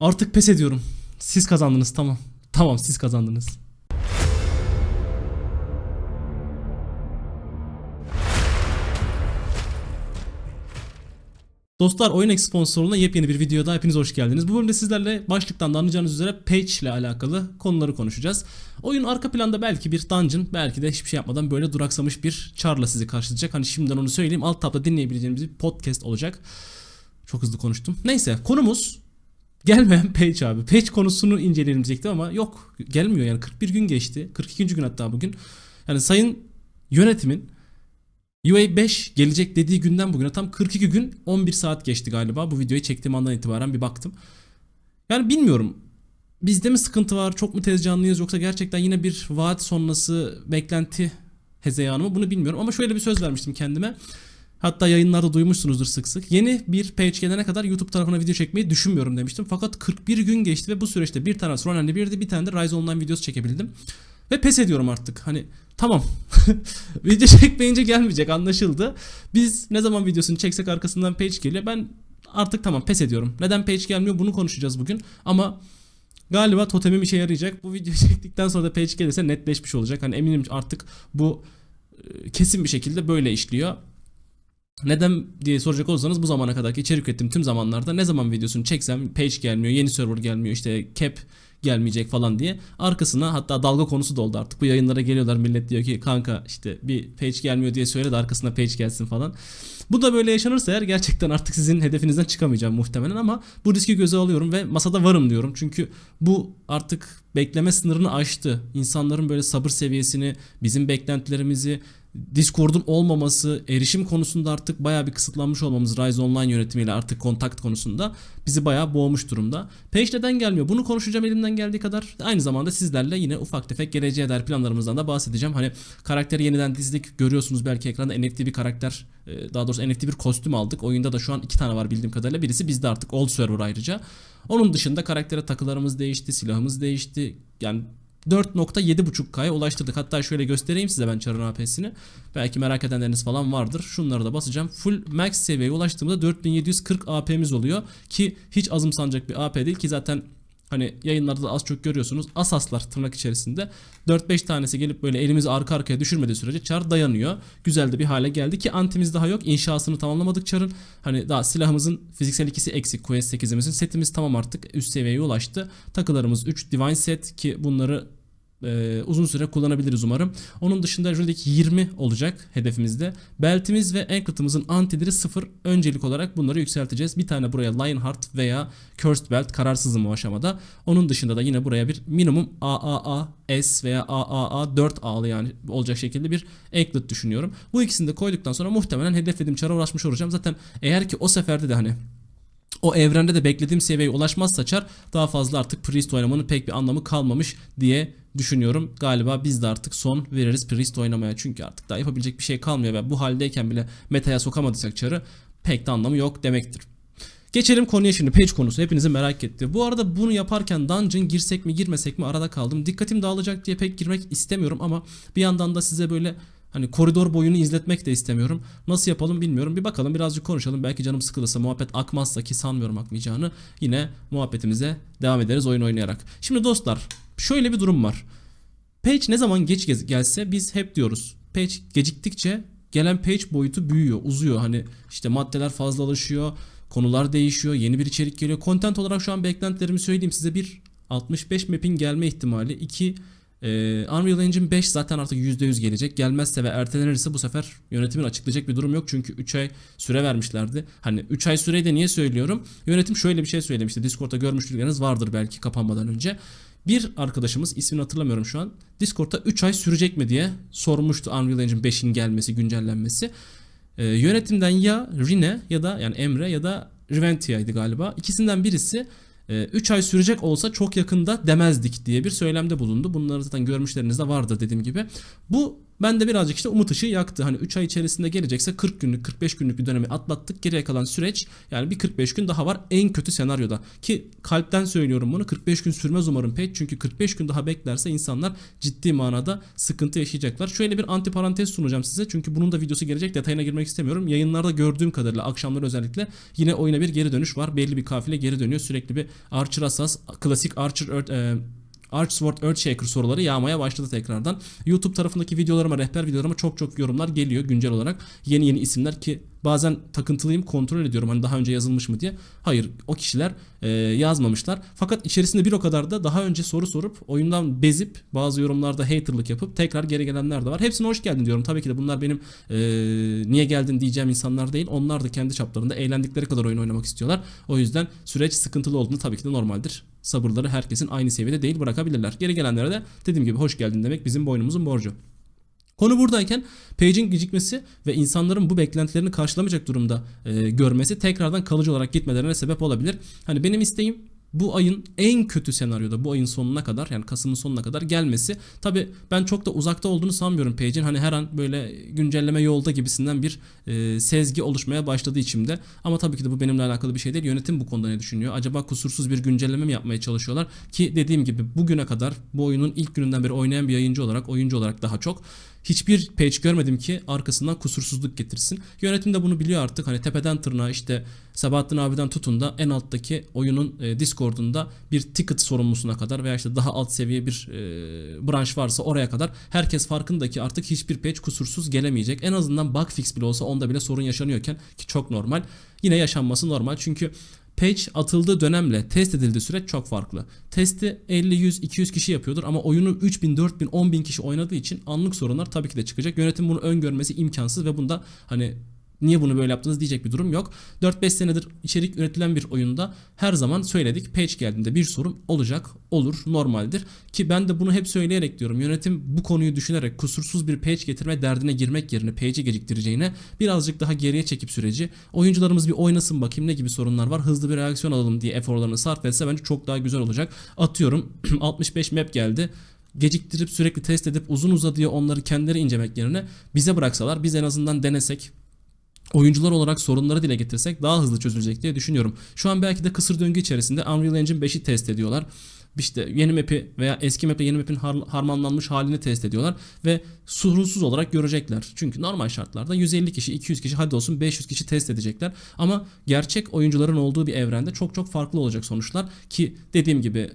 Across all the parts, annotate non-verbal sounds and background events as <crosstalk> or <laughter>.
Artık pes ediyorum. Siz kazandınız tamam. Tamam siz kazandınız. Dostlar Oyun X sponsorluğuna yepyeni bir videoda hepiniz hoş geldiniz. Bu bölümde sizlerle başlıktan da anlayacağınız üzere Page ile alakalı konuları konuşacağız. Oyun arka planda belki bir dungeon, belki de hiçbir şey yapmadan böyle duraksamış bir charla sizi karşılayacak. Hani şimdiden onu söyleyeyim. Alt tabda dinleyebileceğiniz bir podcast olacak. Çok hızlı konuştum. Neyse konumuz gelmeyen Page abi. Page konusunu inceleyelim diyecektim ama yok gelmiyor yani 41 gün geçti. 42. gün hatta bugün. Yani sayın yönetimin UA 5 gelecek dediği günden bugüne tam 42 gün 11 saat geçti galiba. Bu videoyu çektiğim andan itibaren bir baktım. Yani bilmiyorum. Bizde mi sıkıntı var? Çok mu tez canlıyız yoksa gerçekten yine bir vaat sonrası beklenti hezeyanı mı? Bunu bilmiyorum ama şöyle bir söz vermiştim kendime. Hatta yayınlarda duymuşsunuzdur sık sık. Yeni bir page gelene kadar YouTube tarafına video çekmeyi düşünmüyorum demiştim. Fakat 41 gün geçti ve bu süreçte bir tane Ronaldo birdi bir tane de Rise Online videosu çekebildim. Ve pes ediyorum artık. Hani tamam. <laughs> video çekmeyince gelmeyecek anlaşıldı. Biz ne zaman videosunu çeksek arkasından page geliyor. Ben artık tamam pes ediyorum. Neden page gelmiyor bunu konuşacağız bugün. Ama galiba totemim işe yarayacak. Bu video <laughs> çektikten sonra da page gelirse netleşmiş olacak. Hani eminim artık bu e, kesin bir şekilde böyle işliyor. Neden diye soracak olursanız bu zamana kadarki içerik ürettiğim tüm zamanlarda ne zaman videosunu çeksem page gelmiyor, yeni server gelmiyor, işte cap gelmeyecek falan diye arkasına hatta dalga konusu da oldu artık bu yayınlara geliyorlar millet diyor ki kanka işte bir page gelmiyor diye söyle de arkasına page gelsin falan. Bu da böyle yaşanırsa eğer gerçekten artık sizin hedefinizden çıkamayacağım muhtemelen ama bu riski göze alıyorum ve masada varım diyorum. Çünkü bu artık bekleme sınırını aştı. İnsanların böyle sabır seviyesini, bizim beklentilerimizi, Discord'un olmaması, erişim konusunda artık bayağı bir kısıtlanmış olmamız Rise Online yönetimiyle artık kontakt konusunda bizi bayağı boğmuş durumda. Page neden gelmiyor? Bunu konuşacağım elimden geldiği kadar. Aynı zamanda sizlerle yine ufak tefek geleceğe dair planlarımızdan da bahsedeceğim. Hani karakteri yeniden dizdik. Görüyorsunuz belki ekranda NFT bir karakter, e, daha doğrusu NFT bir kostüm aldık. Oyunda da şu an iki tane var bildiğim kadarıyla. Birisi bizde artık Old Server ayrıca. Onun dışında karaktere takılarımız değişti, silahımız değişti. Yani 4.7.5K'ya ulaştırdık. Hatta şöyle göstereyim size ben Char'ın AP'sini. Belki merak edenleriniz falan vardır. Şunları da basacağım. Full max seviyeye ulaştığımda 4740 AP'miz oluyor. Ki hiç azımsanacak bir AP değil ki zaten Hani yayınlarda da az çok görüyorsunuz. Asaslar tırnak içerisinde 4-5 tanesi gelip böyle elimizi arka arkaya düşürmediği sürece çar dayanıyor. Güzel de bir hale geldi ki antimiz daha yok. İnşasını tamamlamadık çarın. Hani daha silahımızın fiziksel ikisi eksik. Quest 8'imizin setimiz tamam artık üst seviyeye ulaştı. Takılarımız 3 Divine set ki bunları e, uzun süre kullanabiliriz umarım. Onun dışında Relic 20 olacak hedefimizde. Beltimiz ve anklet'ımızın antidiri 0 öncelik olarak bunları yükselteceğiz. Bir tane buraya Lionheart veya Cursed Belt kararsızım o aşamada. Onun dışında da yine buraya bir minimum AAA S veya AAA 4 A'lı yani olacak şekilde bir anklet düşünüyorum. Bu ikisini de koyduktan sonra muhtemelen hedeflediğim çara ulaşmış olacağım. Zaten eğer ki o seferde de hani o evrende de beklediğim seviyeye ulaşmazsa Char daha fazla artık Priest oynamanın pek bir anlamı kalmamış diye düşünüyorum. Galiba biz de artık son veririz Priest oynamaya. Çünkü artık daha yapabilecek bir şey kalmıyor ve bu haldeyken bile metaya sokamadıysak Char'ı pek de anlamı yok demektir. Geçelim konuya şimdi page konusu hepinizin merak etti. Bu arada bunu yaparken dungeon girsek mi girmesek mi arada kaldım. Dikkatim dağılacak diye pek girmek istemiyorum ama bir yandan da size böyle Hani koridor boyunu izletmek de istemiyorum. Nasıl yapalım bilmiyorum. Bir bakalım birazcık konuşalım. Belki canım sıkılırsa muhabbet akmazsa ki sanmıyorum akmayacağını yine muhabbetimize devam ederiz oyun oynayarak. Şimdi dostlar şöyle bir durum var. Page ne zaman geç gelse biz hep diyoruz. Page geciktikçe gelen page boyutu büyüyor, uzuyor. Hani işte maddeler fazlalaşıyor, konular değişiyor, yeni bir içerik geliyor. Content olarak şu an beklentilerimi söyleyeyim size. Bir 65 map'in gelme ihtimali, 2 ee, Unreal Engine 5 zaten artık %100 gelecek. Gelmezse ve ertelenirse bu sefer yönetimin açıklayacak bir durum yok. Çünkü 3 ay süre vermişlerdi. Hani 3 ay süreyi de niye söylüyorum? Yönetim şöyle bir şey söylemişti. Discord'da görmüştürleriniz vardır belki kapanmadan önce. Bir arkadaşımız ismini hatırlamıyorum şu an. Discord'da 3 ay sürecek mi diye sormuştu Unreal Engine 5'in gelmesi, güncellenmesi. Ee, yönetimden ya Rine ya da yani Emre ya da Riventia'ydı galiba. İkisinden birisi 3 ee, ay sürecek olsa çok yakında demezdik diye bir söylemde bulundu. Bunları zaten görmüşleriniz de vardır dediğim gibi. Bu Ben de birazcık işte umut ışığı yaktı. Hani 3 ay içerisinde gelecekse 40 günlük 45 günlük bir dönemi atlattık. Geriye kalan süreç yani bir 45 gün daha var en kötü senaryoda. Ki kalpten söylüyorum bunu 45 gün sürmez umarım pek. Çünkü 45 gün daha beklerse insanlar ciddi manada sıkıntı yaşayacaklar. Şöyle bir anti parantez sunacağım size. Çünkü bunun da videosu gelecek detayına girmek istemiyorum. Yayınlarda gördüğüm kadarıyla akşamları özellikle yine oyuna bir geri dönüş var. Belli bir kafile geri dönüyor. Sürekli bir Archer Asas, klasik Archer Earth, e, Archsword Earthshaker soruları yağmaya başladı tekrardan. YouTube tarafındaki videolarıma, rehber videolarıma çok çok yorumlar geliyor güncel olarak. Yeni yeni isimler ki bazen takıntılıyım kontrol ediyorum hani daha önce yazılmış mı diye. Hayır o kişiler e, yazmamışlar. Fakat içerisinde bir o kadar da daha önce soru sorup oyundan bezip bazı yorumlarda haterlık yapıp tekrar geri gelenler de var. Hepsine hoş geldin diyorum. Tabii ki de bunlar benim e, niye geldin diyeceğim insanlar değil. Onlar da kendi çaplarında eğlendikleri kadar oyun oynamak istiyorlar. O yüzden süreç sıkıntılı olduğunu tabii ki de normaldir. Sabırları herkesin aynı seviyede değil bırakabilirler. Geri gelenlere de dediğim gibi hoş geldin demek bizim boynumuzun borcu. Konu buradayken page'in gecikmesi ve insanların bu beklentilerini karşılamayacak durumda e, görmesi tekrardan kalıcı olarak gitmelerine sebep olabilir. Hani benim isteğim bu ayın en kötü senaryoda bu ayın sonuna kadar yani Kasım'ın sonuna kadar gelmesi. Tabi ben çok da uzakta olduğunu sanmıyorum page'in. Hani her an böyle güncelleme yolda gibisinden bir e, sezgi oluşmaya başladı içimde. Ama tabii ki de bu benimle alakalı bir şey değil. Yönetim bu konuda ne düşünüyor? Acaba kusursuz bir güncelleme mi yapmaya çalışıyorlar? Ki dediğim gibi bugüne kadar bu oyunun ilk gününden beri oynayan bir yayıncı olarak, oyuncu olarak daha çok hiçbir page görmedim ki arkasından kusursuzluk getirsin. Yönetim de bunu biliyor artık. Hani tepeden tırnağa işte Sabahattin abiden tutun da en alttaki oyunun e, Discord'unda bir ticket sorumlusuna kadar veya işte daha alt seviye bir e, branş varsa oraya kadar herkes farkında ki artık hiçbir page kusursuz gelemeyecek. En azından bug fix bile olsa onda bile sorun yaşanıyorken ki çok normal. Yine yaşanması normal çünkü Patch atıldığı dönemle test edildiği süreç çok farklı. Testi 50, 100, 200 kişi yapıyordur ama oyunu 3000, 4000, 10000 kişi oynadığı için anlık sorunlar tabii ki de çıkacak. Yönetim bunu öngörmesi imkansız ve bunda hani niye bunu böyle yaptınız diyecek bir durum yok. 4-5 senedir içerik üretilen bir oyunda her zaman söyledik. Patch geldiğinde bir sorun olacak, olur, normaldir. Ki ben de bunu hep söyleyerek diyorum. Yönetim bu konuyu düşünerek kusursuz bir patch getirme derdine girmek yerine patch'i geciktireceğine birazcık daha geriye çekip süreci oyuncularımız bir oynasın bakayım ne gibi sorunlar var. Hızlı bir reaksiyon alalım diye eforlarını sarf etse bence çok daha güzel olacak. Atıyorum <clears throat> 65 map geldi geciktirip sürekli test edip uzun uzadıya onları kendileri incelemek yerine bize bıraksalar biz en azından denesek oyuncular olarak sorunları dile getirsek daha hızlı çözülecek diye düşünüyorum. Şu an belki de kısır döngü içerisinde Unreal Engine 5'i test ediyorlar. İşte yeni map'i veya eski map'le yeni map'in har- harmanlanmış halini test ediyorlar ve sorunsuz olarak görecekler. Çünkü normal şartlarda 150 kişi, 200 kişi hadi olsun 500 kişi test edecekler. Ama gerçek oyuncuların olduğu bir evrende çok çok farklı olacak sonuçlar ki dediğim gibi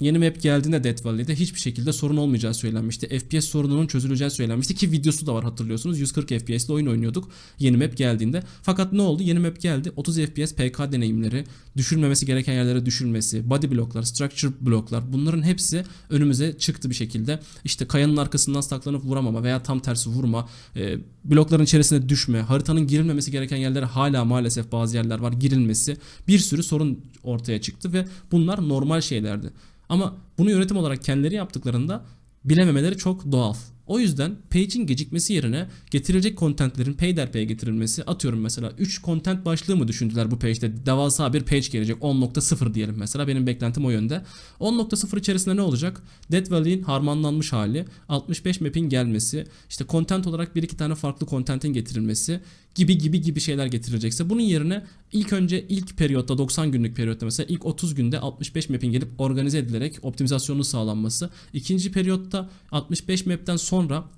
Yeni map geldiğinde Death Valley'de hiçbir şekilde sorun olmayacağı söylenmişti. FPS sorununun çözüleceği söylenmişti ki videosu da var hatırlıyorsunuz. 140 FPS'de oyun oynuyorduk yeni map geldiğinde. Fakat ne oldu? Yeni map geldi. 30 FPS PK deneyimleri, düşürmemesi gereken yerlere düşürmesi, body bloklar, structure bloklar bunların hepsi önümüze çıktı bir şekilde. İşte kayanın arkasından saklanıp vuramama veya tam tersi vurma, e, blokların içerisine düşme, haritanın girilmemesi gereken yerlere hala maalesef bazı yerler var girilmesi. Bir sürü sorun ortaya çıktı ve bunlar normal şeylerdi. Ama bunu yönetim olarak kendileri yaptıklarında bilememeleri çok doğal. O yüzden page'in gecikmesi yerine getirilecek kontentlerin peyderpeye getirilmesi atıyorum mesela 3 content başlığı mı düşündüler bu page'de devasa bir page gelecek 10.0 diyelim mesela benim beklentim o yönde. 10.0 içerisinde ne olacak? Dead Valley'in harmanlanmış hali, 65 map'in gelmesi, işte content olarak bir iki tane farklı content'in getirilmesi gibi gibi gibi şeyler getirilecekse bunun yerine ilk önce ilk periyotta 90 günlük periyotta mesela ilk 30 günde 65 map'in gelip organize edilerek optimizasyonu sağlanması. ikinci periyotta 65 map'ten sonra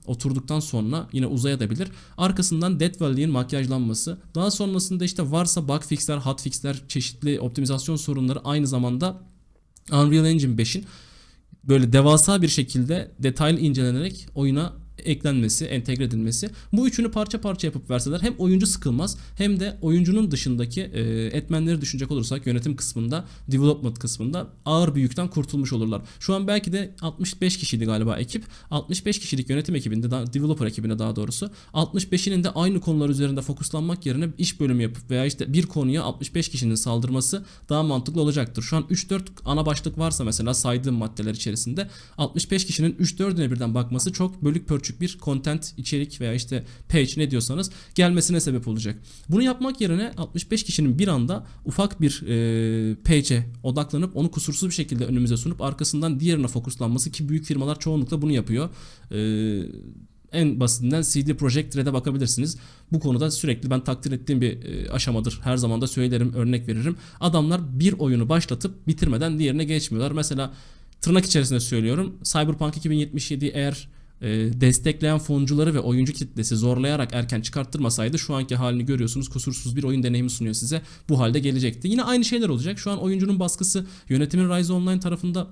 oturduktan sonra yine uzayabilir. Arkasından Dead Valley'in makyajlanması. Daha sonrasında işte varsa bug fixler, hotfixler, çeşitli optimizasyon sorunları aynı zamanda Unreal Engine 5'in böyle devasa bir şekilde detaylı incelenerek oyuna eklenmesi, entegre edilmesi. Bu üçünü parça parça yapıp verseler hem oyuncu sıkılmaz hem de oyuncunun dışındaki e, etmenleri düşünecek olursak yönetim kısmında, development kısmında ağır bir yükten kurtulmuş olurlar. Şu an belki de 65 kişiydi galiba ekip. 65 kişilik yönetim ekibinde, developer ekibinde daha doğrusu 65'inin de aynı konular üzerinde fokuslanmak yerine iş bölümü yapıp veya işte bir konuya 65 kişinin saldırması daha mantıklı olacaktır. Şu an 3-4 ana başlık varsa mesela saydığım maddeler içerisinde 65 kişinin 3-4'üne birden bakması çok bölük pörçük küçük bir content içerik veya işte page ne diyorsanız gelmesine sebep olacak. Bunu yapmak yerine 65 kişinin bir anda ufak bir e, page'e odaklanıp onu kusursuz bir şekilde önümüze sunup arkasından diğerine fokuslanması ki büyük firmalar çoğunlukla bunu yapıyor. E, En basitinden CD Projekt Red'e bakabilirsiniz. Bu konuda sürekli ben takdir ettiğim bir e, aşamadır. Her zaman da söylerim, örnek veririm. Adamlar bir oyunu başlatıp bitirmeden diğerine geçmiyorlar. Mesela tırnak içerisinde söylüyorum. Cyberpunk 2077 eğer destekleyen foncuları ve oyuncu kitlesi zorlayarak erken çıkarttırmasaydı şu anki halini görüyorsunuz kusursuz bir oyun deneyimi sunuyor size. Bu halde gelecekti. Yine aynı şeyler olacak. Şu an oyuncunun baskısı yönetimin Rise Online tarafında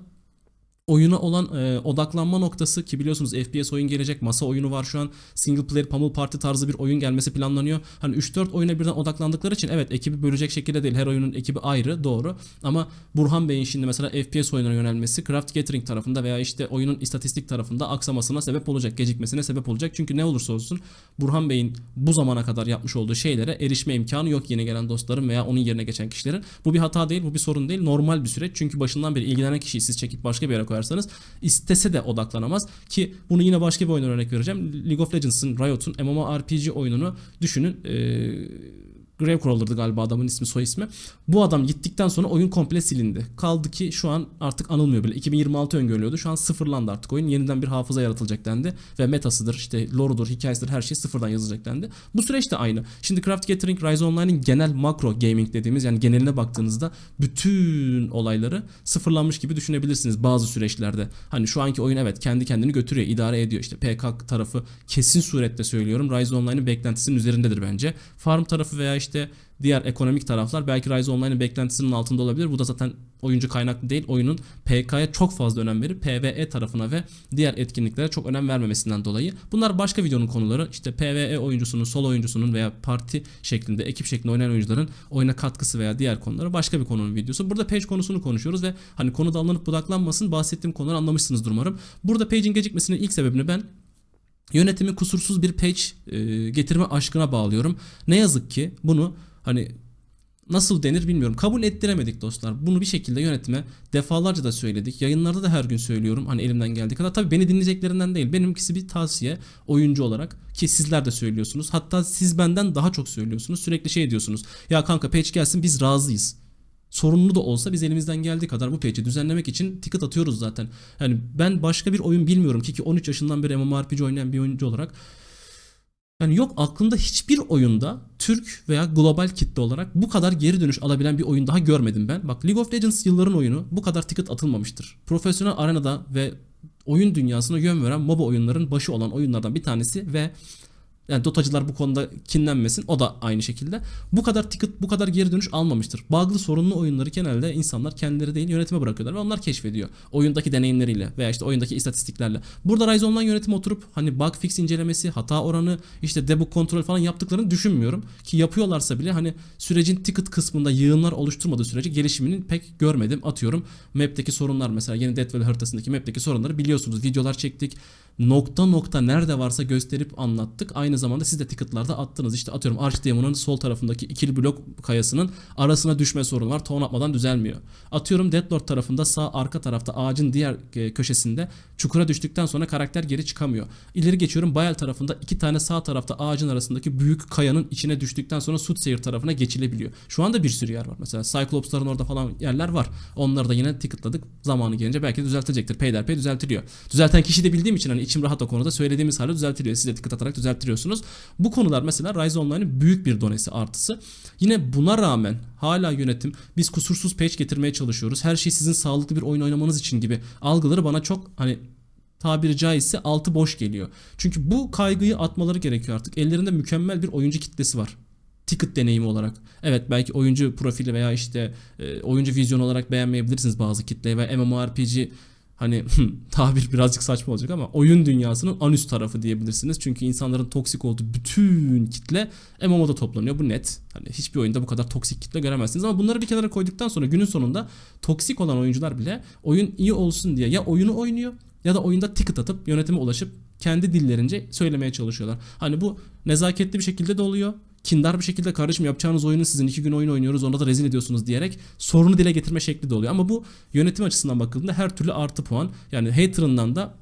oyuna olan e, odaklanma noktası ki biliyorsunuz FPS oyun gelecek masa oyunu var şu an single player pummel party tarzı bir oyun gelmesi planlanıyor. Hani 3-4 oyuna birden odaklandıkları için evet ekibi bölecek şekilde değil her oyunun ekibi ayrı doğru ama Burhan Bey'in şimdi mesela FPS oyununa yönelmesi Craft Gathering tarafında veya işte oyunun istatistik tarafında aksamasına sebep olacak gecikmesine sebep olacak çünkü ne olursa olsun Burhan Bey'in bu zamana kadar yapmış olduğu şeylere erişme imkanı yok yeni gelen dostlarım veya onun yerine geçen kişilerin. Bu bir hata değil bu bir sorun değil normal bir süreç çünkü başından beri ilgilenen kişiyi siz çekip başka bir yere koyarsanız istese de odaklanamaz ki bunu yine başka bir oyundan örnek vereceğim. League of Legends'ın Riot'un MMORPG oyununu düşünün. Ee, Gravecrawler'dı galiba adamın ismi soy ismi. Bu adam gittikten sonra oyun komple silindi. Kaldı ki şu an artık anılmıyor bile. 2026 öngörülüyordu. Şu an sıfırlandı artık oyun. Yeniden bir hafıza yaratılacak dendi. Ve metasıdır, işte lore'dur, hikayesidir her şey sıfırdan yazılacak dendi. Bu süreç de aynı. Şimdi Craft Gathering Rise Online'in genel makro gaming dediğimiz yani geneline baktığınızda bütün olayları sıfırlanmış gibi düşünebilirsiniz bazı süreçlerde. Hani şu anki oyun evet kendi kendini götürüyor, idare ediyor. İşte PK tarafı kesin surette söylüyorum. Rise Online'ın beklentisinin üzerindedir bence. Farm tarafı veya işte diğer ekonomik taraflar belki Rise Online'ın beklentisinin altında olabilir. Bu da zaten oyuncu kaynaklı değil. Oyunun PK'ya çok fazla önem verip PvE tarafına ve diğer etkinliklere çok önem vermemesinden dolayı. Bunlar başka videonun konuları. İşte PvE oyuncusunun, solo oyuncusunun veya parti şeklinde, ekip şeklinde oynayan oyuncuların oyuna katkısı veya diğer konuları başka bir konunun videosu. Burada page konusunu konuşuyoruz ve hani konu dallanıp budaklanmasın bahsettiğim konuları anlamışsınızdır umarım. Burada page'in gecikmesinin ilk sebebini ben Yönetimi kusursuz bir page e, getirme aşkına bağlıyorum. Ne yazık ki bunu hani nasıl denir bilmiyorum. Kabul ettiremedik dostlar. Bunu bir şekilde yönetime defalarca da söyledik. Yayınlarda da her gün söylüyorum. Hani elimden geldiği kadar. Tabii beni dinleyeceklerinden değil. Benimkisi bir tavsiye oyuncu olarak ki sizler de söylüyorsunuz. Hatta siz benden daha çok söylüyorsunuz. Sürekli şey diyorsunuz. Ya kanka patch gelsin biz razıyız sorunlu da olsa biz elimizden geldiği kadar bu page'i düzenlemek için ticket atıyoruz zaten. Yani ben başka bir oyun bilmiyorum ki ki 13 yaşından beri MMORPG oynayan bir oyuncu olarak yani yok aklımda hiçbir oyunda Türk veya global kitle olarak bu kadar geri dönüş alabilen bir oyun daha görmedim ben. Bak League of Legends yılların oyunu bu kadar ticket atılmamıştır. Profesyonel arenada ve oyun dünyasına yön veren MOBA oyunların başı olan oyunlardan bir tanesi ve yani dotacılar bu konuda kinlenmesin. O da aynı şekilde. Bu kadar ticket, bu kadar geri dönüş almamıştır. Bug'lı sorunlu oyunları genelde insanlar kendileri değil yönetime bırakıyorlar ve onlar keşfediyor. Oyundaki deneyimleriyle veya işte oyundaki istatistiklerle. Burada Rise Online yönetimi oturup hani bug fix incelemesi, hata oranı, işte debug kontrol falan yaptıklarını düşünmüyorum. Ki yapıyorlarsa bile hani sürecin ticket kısmında yığınlar oluşturmadığı sürece gelişimini pek görmedim. Atıyorum map'teki sorunlar mesela yeni Death Valley haritasındaki map'teki sorunları biliyorsunuz. Videolar çektik nokta nokta nerede varsa gösterip anlattık. Aynı zamanda siz de ticketlarda attınız. İşte atıyorum Archdemon'un sol tarafındaki ikili blok kayasının arasına düşme sorunu var. Ton atmadan düzelmiyor. Atıyorum Deadlord tarafında sağ arka tarafta ağacın diğer e, köşesinde çukura düştükten sonra karakter geri çıkamıyor. İleri geçiyorum Bayel tarafında iki tane sağ tarafta ağacın arasındaki büyük kayanın içine düştükten sonra Soothsayer tarafına geçilebiliyor. Şu anda bir sürü yer var. Mesela Cyclops'ların orada falan yerler var. Onları da yine ticketladık. Zamanı gelince belki düzeltecektir. Peyderpey düzeltiliyor. Düzelten kişi de bildiğim için hani içim rahat o konuda söylediğimiz halde düzeltiliyor. Siz de dikkat atarak düzelttiriyorsunuz. Bu konular mesela Rise Online'ın büyük bir donesi artısı. Yine buna rağmen hala yönetim biz kusursuz patch getirmeye çalışıyoruz. Her şey sizin sağlıklı bir oyun oynamanız için gibi algıları bana çok hani tabiri caizse altı boş geliyor. Çünkü bu kaygıyı atmaları gerekiyor artık. Ellerinde mükemmel bir oyuncu kitlesi var ticket deneyimi olarak. Evet belki oyuncu profili veya işte e, oyuncu vizyon olarak beğenmeyebilirsiniz bazı kitleyi ve MMORPG hani <laughs> tabir birazcık saçma olacak ama oyun dünyasının an üst tarafı diyebilirsiniz. Çünkü insanların toksik olduğu bütün kitle MMO'da toplanıyor. Bu net. Hani hiçbir oyunda bu kadar toksik kitle göremezsiniz ama bunları bir kenara koyduktan sonra günün sonunda toksik olan oyuncular bile oyun iyi olsun diye ya oyunu oynuyor ya da oyunda ticket atıp yönetime ulaşıp kendi dillerince söylemeye çalışıyorlar. Hani bu nezaketli bir şekilde de oluyor kindar bir şekilde kardeşim yapacağınız oyunu sizin iki gün oyun oynuyoruz onda da rezil ediyorsunuz diyerek sorunu dile getirme şekli de oluyor. Ama bu yönetim açısından bakıldığında her türlü artı puan. Yani haterından da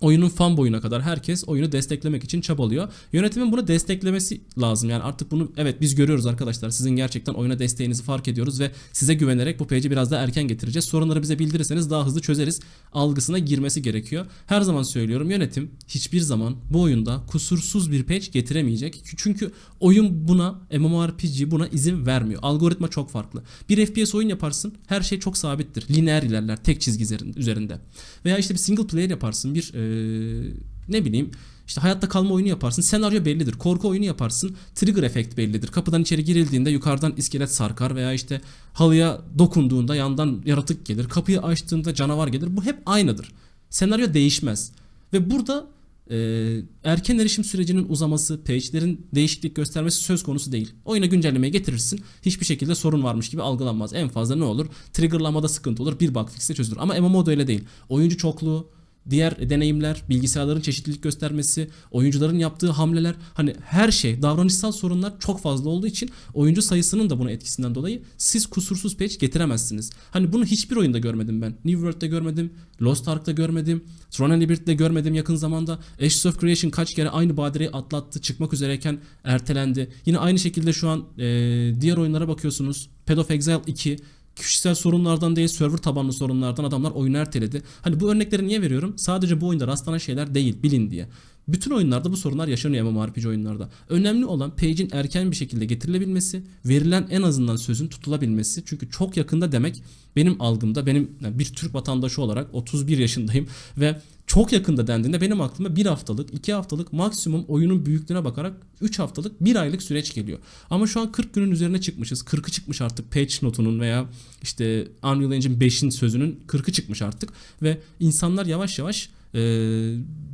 oyunun fan boyuna kadar herkes oyunu desteklemek için çabalıyor. Yönetimin bunu desteklemesi lazım. Yani artık bunu evet biz görüyoruz arkadaşlar. Sizin gerçekten oyuna desteğinizi fark ediyoruz ve size güvenerek bu page'i biraz daha erken getireceğiz. Sorunları bize bildirirseniz daha hızlı çözeriz. Algısına girmesi gerekiyor. Her zaman söylüyorum yönetim hiçbir zaman bu oyunda kusursuz bir page getiremeyecek. Çünkü oyun buna MMORPG buna izin vermiyor. Algoritma çok farklı. Bir FPS oyun yaparsın her şey çok sabittir. Lineer ilerler tek çizgi üzerinde. Veya işte bir single player yaparsın bir ee, ne bileyim işte hayatta kalma oyunu yaparsın. Senaryo bellidir. Korku oyunu yaparsın. Trigger efekt bellidir. Kapıdan içeri girildiğinde yukarıdan iskelet sarkar veya işte halıya dokunduğunda yandan yaratık gelir. Kapıyı açtığında canavar gelir. Bu hep aynıdır. Senaryo değişmez. Ve burada e, erken erişim sürecinin uzaması, page'lerin değişiklik göstermesi söz konusu değil. Oyuna güncellemeyi getirirsin. Hiçbir şekilde sorun varmış gibi algılanmaz. En fazla ne olur? Triggerlamada sıkıntı olur. Bir bug fix'te çözülür. Ama MMO'da öyle değil. Oyuncu çokluğu, diğer deneyimler, bilgisayarların çeşitlilik göstermesi, oyuncuların yaptığı hamleler hani her şey davranışsal sorunlar çok fazla olduğu için oyuncu sayısının da buna etkisinden dolayı siz kusursuz patch getiremezsiniz. Hani bunu hiçbir oyunda görmedim ben. New World'de görmedim, Lost Ark'ta görmedim, Throne and Liberty'de görmedim yakın zamanda. Ashes of Creation kaç kere aynı badireyi atlattı, çıkmak üzereyken ertelendi. Yine aynı şekilde şu an e, diğer oyunlara bakıyorsunuz. Path of Exile 2 kişisel sorunlardan değil server tabanlı sorunlardan adamlar oyunu erteledi. Hani bu örnekleri niye veriyorum? Sadece bu oyunda rastlanan şeyler değil bilin diye. Bütün oyunlarda bu sorunlar yaşanıyor MMORPG oyunlarda. Önemli olan page'in erken bir şekilde getirilebilmesi, verilen en azından sözün tutulabilmesi. Çünkü çok yakında demek benim algımda benim yani bir Türk vatandaşı olarak 31 yaşındayım ve çok yakında dendiğinde benim aklıma bir haftalık, iki haftalık maksimum oyunun büyüklüğüne bakarak 3 haftalık bir aylık süreç geliyor. Ama şu an 40 günün üzerine çıkmışız. 40'ı çıkmış artık patch notunun veya işte Unreal Engine 5'in sözünün 40'ı çıkmış artık ve insanlar yavaş yavaş e,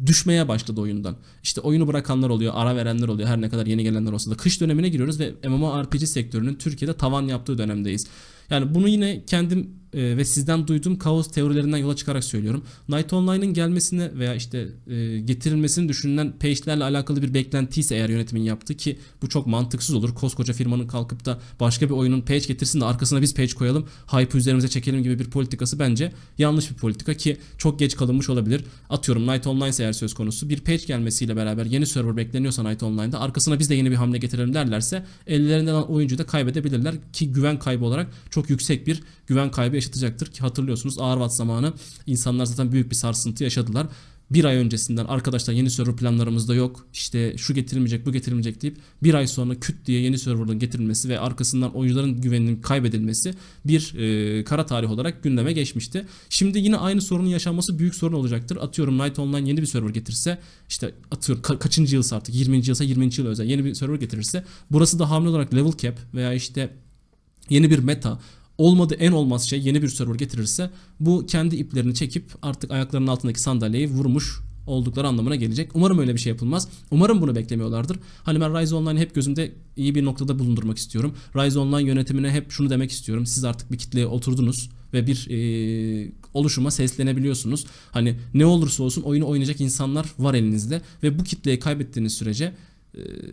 düşmeye başladı oyundan. İşte oyunu bırakanlar oluyor, ara verenler oluyor. Her ne kadar yeni gelenler olsa da kış dönemine giriyoruz ve MMORPG sektörünün Türkiye'de tavan yaptığı dönemdeyiz. Yani bunu yine kendim e, ve sizden duyduğum kaos teorilerinden yola çıkarak söylüyorum. Night Online'ın gelmesine veya işte e, getirilmesini düşünülen page'lerle alakalı bir beklenti ise eğer yönetimin yaptığı ki bu çok mantıksız olur. Koskoca firmanın kalkıp da başka bir oyunun page getirsin de arkasına biz page koyalım, hype üzerimize çekelim gibi bir politikası bence yanlış bir politika ki çok geç kalınmış olabilir. Atıyorum Night Online eğer söz konusu bir page gelmesiyle beraber yeni server bekleniyorsa Night Online'da arkasına biz de yeni bir hamle getirelim derlerse ellerinden oyuncuyu da kaybedebilirler ki güven kaybı olarak çok yüksek bir güven kaybı yaşatacaktır ki hatırlıyorsunuz Ağırvat zamanı insanlar zaten büyük bir sarsıntı yaşadılar. Bir ay öncesinden arkadaşlar yeni server planlarımızda yok. İşte şu getirilmeyecek bu getirilmeyecek deyip bir ay sonra küt diye yeni serverların getirilmesi ve arkasından oyuncuların güveninin kaybedilmesi bir e, kara tarih olarak gündeme geçmişti. Şimdi yine aynı sorunun yaşanması büyük sorun olacaktır. Atıyorum Night Online yeni bir server getirse işte atıyorum ka- kaçıncı yılsa artık 20. yılsa 20. yıl özel yeni bir server getirirse burası da hamle olarak level cap veya işte yeni bir meta olmadı en olmaz şey yeni bir server getirirse bu kendi iplerini çekip artık ayaklarının altındaki sandalyeyi vurmuş oldukları anlamına gelecek. Umarım öyle bir şey yapılmaz. Umarım bunu beklemiyorlardır. Hani ben Rise Online hep gözümde iyi bir noktada bulundurmak istiyorum. Rise Online yönetimine hep şunu demek istiyorum. Siz artık bir kitleye oturdunuz ve bir e, oluşuma seslenebiliyorsunuz. Hani ne olursa olsun oyunu oynayacak insanlar var elinizde ve bu kitleyi kaybettiğiniz sürece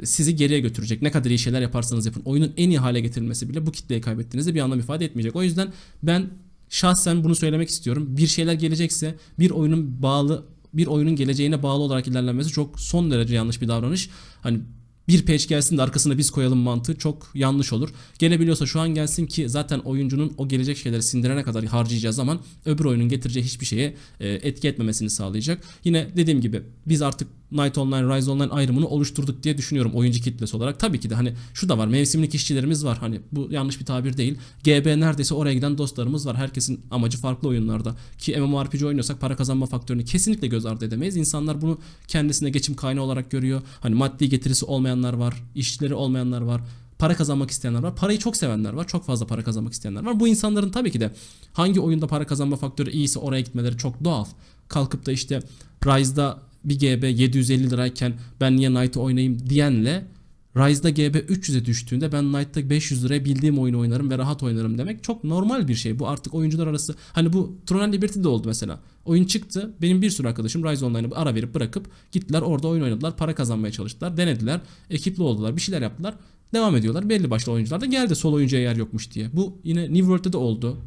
sizi geriye götürecek. Ne kadar iyi şeyler yaparsanız yapın. Oyunun en iyi hale getirilmesi bile bu kitleyi kaybettiğinizde bir anlam ifade etmeyecek. O yüzden ben şahsen bunu söylemek istiyorum. Bir şeyler gelecekse bir oyunun bağlı bir oyunun geleceğine bağlı olarak ilerlenmesi çok son derece yanlış bir davranış. Hani bir page gelsin de arkasına biz koyalım mantığı çok yanlış olur. Gelebiliyorsa şu an gelsin ki zaten oyuncunun o gelecek şeyleri sindirene kadar harcayacağı zaman öbür oyunun getireceği hiçbir şeye e, etki etmemesini sağlayacak. Yine dediğim gibi biz artık Night Online, Rise Online ayrımını oluşturduk diye düşünüyorum oyuncu kitlesi olarak. Tabii ki de hani şu da var mevsimlik işçilerimiz var hani bu yanlış bir tabir değil. GB neredeyse oraya giden dostlarımız var. Herkesin amacı farklı oyunlarda. Ki MMORPG oynuyorsak para kazanma faktörünü kesinlikle göz ardı edemeyiz. İnsanlar bunu kendisine geçim kaynağı olarak görüyor. Hani maddi getirisi olmayanlar var, işçileri olmayanlar var para kazanmak isteyenler var. Parayı çok sevenler var. Çok fazla para kazanmak isteyenler var. Bu insanların tabii ki de hangi oyunda para kazanma faktörü iyiyse oraya gitmeleri çok doğal. Kalkıp da işte Rise'da bir GB 750 lirayken ben niye Knight'ı oynayayım diyenle Rise'da GB 300'e düştüğünde ben Knight'ta 500 liraya bildiğim oyunu oynarım ve rahat oynarım demek çok normal bir şey. Bu artık oyuncular arası hani bu Tron Liberty de oldu mesela. Oyun çıktı. Benim bir sürü arkadaşım Rise Online'ı ara verip bırakıp gittiler orada oyun oynadılar. Para kazanmaya çalıştılar. Denediler. Ekipli oldular. Bir şeyler yaptılar. Devam ediyorlar. Belli başlı oyuncular da geldi sol oyuncuya yer yokmuş diye. Bu yine New World'de de oldu.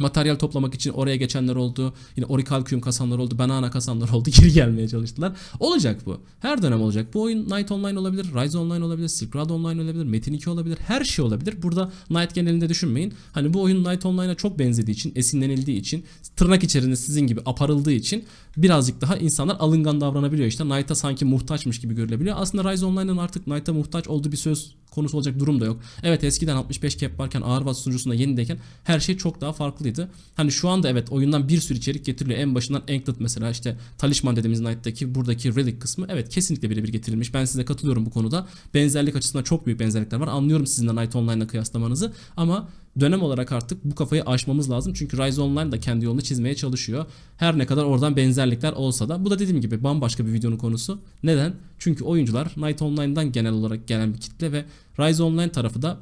Materyal toplamak için oraya geçenler oldu. Yine Orichalcum kasanlar oldu. Banana kasanlar oldu. <laughs> Geri gelmeye çalıştılar. Olacak bu. Her dönem olacak. Bu oyun Night Online olabilir. Rise Online olabilir. Silk Road Online olabilir. Metin 2 olabilir. Her şey olabilir. Burada Night genelinde düşünmeyin. Hani bu oyun Night Online'a çok benzediği için, esinlenildiği için, tırnak içerisinde sizin gibi aparıldığı için birazcık daha insanlar alıngan davranabiliyor. İşte Knight'a sanki muhtaçmış gibi görülebiliyor. Aslında Rise Online'ın artık Knight'a muhtaç olduğu bir söz konusu olacak durum da yok. Evet eskiden 65 cap varken ağır vas sunucusunda yenideyken her şey çok daha farklıydı. Hani şu anda evet oyundan bir sürü içerik getiriliyor. En başından Anklet mesela işte Talisman dediğimiz Knight'taki buradaki Relic kısmı evet kesinlikle birebir getirilmiş. Ben size katılıyorum bu konuda. Benzerlik açısından çok büyük benzerlikler var. Anlıyorum sizin de Knight Online'la kıyaslamanızı ama dönem olarak artık bu kafayı aşmamız lazım. Çünkü Rise Online da kendi yolunu çizmeye çalışıyor. Her ne kadar oradan benzerlikler olsa da bu da dediğim gibi bambaşka bir videonun konusu. Neden? Çünkü oyuncular Night Online'dan genel olarak gelen bir kitle ve Rise Online tarafı da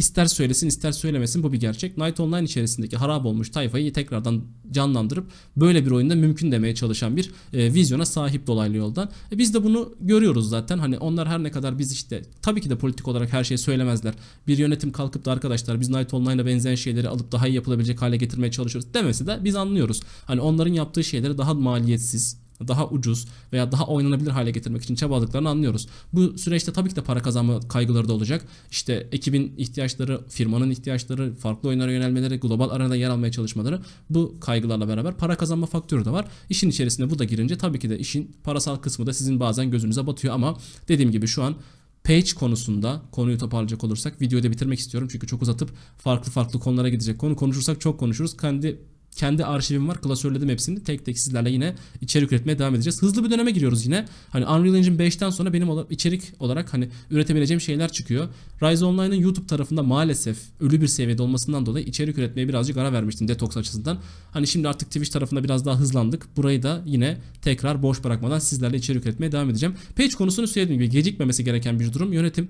ister söylesin ister söylemesin bu bir gerçek. Night Online içerisindeki harap olmuş tayfayı tekrardan canlandırıp böyle bir oyunda mümkün demeye çalışan bir e, vizyona sahip dolaylı yoldan. E, biz de bunu görüyoruz zaten. Hani onlar her ne kadar biz işte tabii ki de politik olarak her şeyi söylemezler. Bir yönetim kalkıp da arkadaşlar biz Night Online'a benzeyen şeyleri alıp daha iyi yapılabilecek hale getirmeye çalışıyoruz demesi de biz anlıyoruz. Hani onların yaptığı şeyleri daha maliyetsiz, daha ucuz veya daha oynanabilir hale getirmek için çabaladıklarını anlıyoruz. Bu süreçte tabii ki de para kazanma kaygıları da olacak. İşte ekibin ihtiyaçları, firmanın ihtiyaçları, farklı oyunlara yönelmeleri, global arenada yer almaya çalışmaları bu kaygılarla beraber para kazanma faktörü de var. İşin içerisine bu da girince tabii ki de işin parasal kısmı da sizin bazen gözünüze batıyor ama dediğim gibi şu an Page konusunda konuyu toparlayacak olursak videoyu da bitirmek istiyorum çünkü çok uzatıp farklı farklı konulara gidecek konu konuşursak çok konuşuruz. Kendi kendi arşivim var. Klasörledim hepsini. Tek tek sizlerle yine içerik üretmeye devam edeceğiz. Hızlı bir döneme giriyoruz yine. Hani Unreal Engine 5'ten sonra benim içerik olarak hani üretebileceğim şeyler çıkıyor. Rise Online'ın YouTube tarafında maalesef ölü bir seviyede olmasından dolayı içerik üretmeye birazcık ara vermiştim detoks açısından. Hani şimdi artık Twitch tarafında biraz daha hızlandık. Burayı da yine tekrar boş bırakmadan sizlerle içerik üretmeye devam edeceğim. Page konusunu söylediğim gibi gecikmemesi gereken bir durum. Yönetim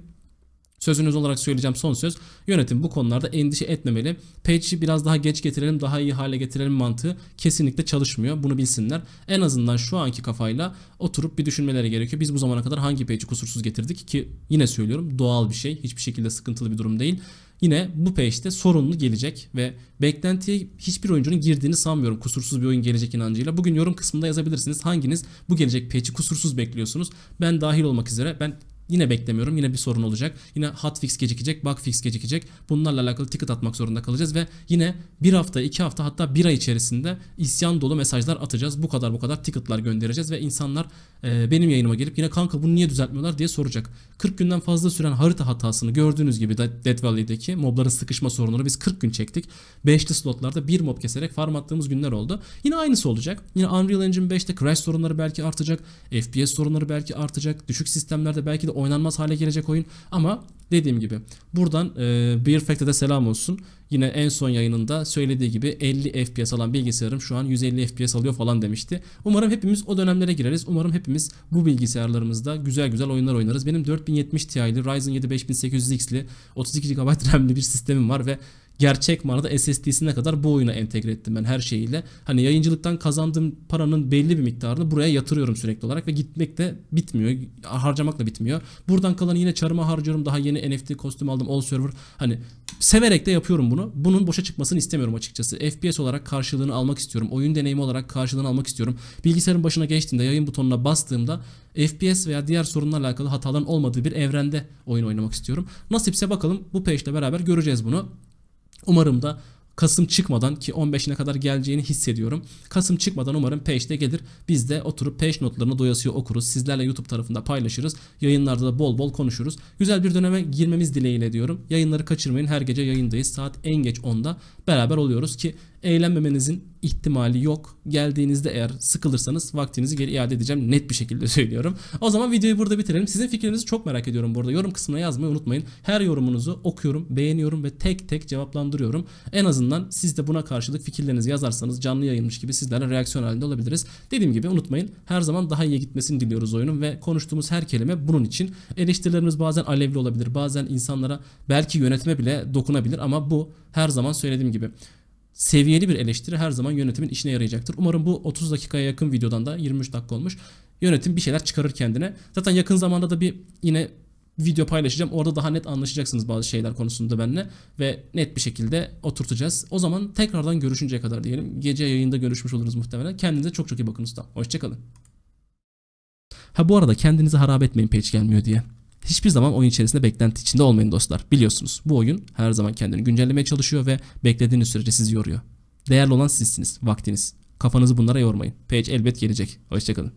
Sözünüz olarak söyleyeceğim son söz. Yönetim bu konularda endişe etmemeli. Page'i biraz daha geç getirelim, daha iyi hale getirelim mantığı kesinlikle çalışmıyor. Bunu bilsinler. En azından şu anki kafayla oturup bir düşünmeleri gerekiyor. Biz bu zamana kadar hangi page'i kusursuz getirdik ki yine söylüyorum doğal bir şey. Hiçbir şekilde sıkıntılı bir durum değil. Yine bu page'de sorunlu gelecek ve beklentiye hiçbir oyuncunun girdiğini sanmıyorum kusursuz bir oyun gelecek inancıyla. Bugün yorum kısmında yazabilirsiniz. Hanginiz bu gelecek page'i kusursuz bekliyorsunuz? Ben dahil olmak üzere ben Yine beklemiyorum. Yine bir sorun olacak. Yine hotfix gecikecek, bugfix gecikecek. Bunlarla alakalı ticket atmak zorunda kalacağız ve yine bir hafta, iki hafta hatta bir ay içerisinde isyan dolu mesajlar atacağız. Bu kadar bu kadar ticketlar göndereceğiz ve insanlar e, benim yayınıma gelip yine kanka bunu niye düzeltmiyorlar diye soracak. 40 günden fazla süren harita hatasını gördüğünüz gibi de Dead Valley'deki mobların sıkışma sorununu biz 40 gün çektik. 5'li slotlarda bir mob keserek farm attığımız günler oldu. Yine aynısı olacak. Yine Unreal Engine 5'te crash sorunları belki artacak. FPS sorunları belki artacak. Düşük sistemlerde belki de oynanmaz hale gelecek oyun. Ama dediğim gibi buradan e, Beer Fact'e selam olsun. Yine en son yayınında söylediği gibi 50 FPS alan bilgisayarım şu an 150 FPS alıyor falan demişti. Umarım hepimiz o dönemlere gireriz. Umarım hepimiz bu bilgisayarlarımızda güzel güzel oyunlar oynarız. Benim 4070 Ti'li Ryzen 7 5800X'li 32 GB RAM'li bir sistemim var ve gerçek manada SSD'sine kadar bu oyuna entegre ettim ben her şeyiyle. Hani yayıncılıktan kazandığım paranın belli bir miktarını buraya yatırıyorum sürekli olarak ve gitmek de bitmiyor. Harcamakla bitmiyor. Buradan kalan yine çarıma harcıyorum. Daha yeni NFT kostüm aldım all server. Hani severek de yapıyorum bunu. Bunun boşa çıkmasını istemiyorum açıkçası. FPS olarak karşılığını almak istiyorum. Oyun deneyimi olarak karşılığını almak istiyorum. Bilgisayarın başına geçtiğimde yayın butonuna bastığımda FPS veya diğer sorunlarla alakalı hataların olmadığı bir evrende oyun oynamak istiyorum. Nasipse bakalım bu page ile beraber göreceğiz bunu. Umarım da Kasım çıkmadan ki 15'ine kadar geleceğini hissediyorum. Kasım çıkmadan umarım Page'de gelir. Biz de oturup Page notlarını doyasıya okuruz. Sizlerle YouTube tarafında paylaşırız. Yayınlarda da bol bol konuşuruz. Güzel bir döneme girmemiz dileğiyle diyorum. Yayınları kaçırmayın. Her gece yayındayız. Saat en geç 10'da beraber oluyoruz ki eğlenmemenizin ihtimali yok. Geldiğinizde eğer sıkılırsanız vaktinizi geri iade edeceğim. Net bir şekilde <laughs> söylüyorum. O zaman videoyu burada bitirelim. Sizin fikrinizi çok merak ediyorum burada. Yorum kısmına yazmayı unutmayın. Her yorumunuzu okuyorum, beğeniyorum ve tek tek cevaplandırıyorum. En azından siz de buna karşılık fikirlerinizi yazarsanız canlı yayınmış gibi sizlerle reaksiyon halinde olabiliriz. Dediğim gibi unutmayın. Her zaman daha iyi gitmesini diliyoruz oyunun ve konuştuğumuz her kelime bunun için. Eleştirilerimiz bazen alevli olabilir. Bazen insanlara belki yönetime bile dokunabilir ama bu her zaman söylediğim gibi seviyeli bir eleştiri her zaman yönetimin işine yarayacaktır. Umarım bu 30 dakikaya yakın videodan da 23 dakika olmuş. Yönetim bir şeyler çıkarır kendine. Zaten yakın zamanda da bir yine video paylaşacağım. Orada daha net anlaşacaksınız bazı şeyler konusunda benimle ve net bir şekilde oturtacağız. O zaman tekrardan görüşünceye kadar diyelim. Gece yayında görüşmüş oluruz muhtemelen. Kendinize çok çok iyi bakın usta. Hoşçakalın. Ha bu arada kendinizi harap etmeyin page gelmiyor diye. Hiçbir zaman oyun içerisinde beklenti içinde olmayın dostlar. Biliyorsunuz bu oyun her zaman kendini güncellemeye çalışıyor ve beklediğiniz sürece sizi yoruyor. Değerli olan sizsiniz, vaktiniz. Kafanızı bunlara yormayın. Page elbet gelecek. Hoşçakalın.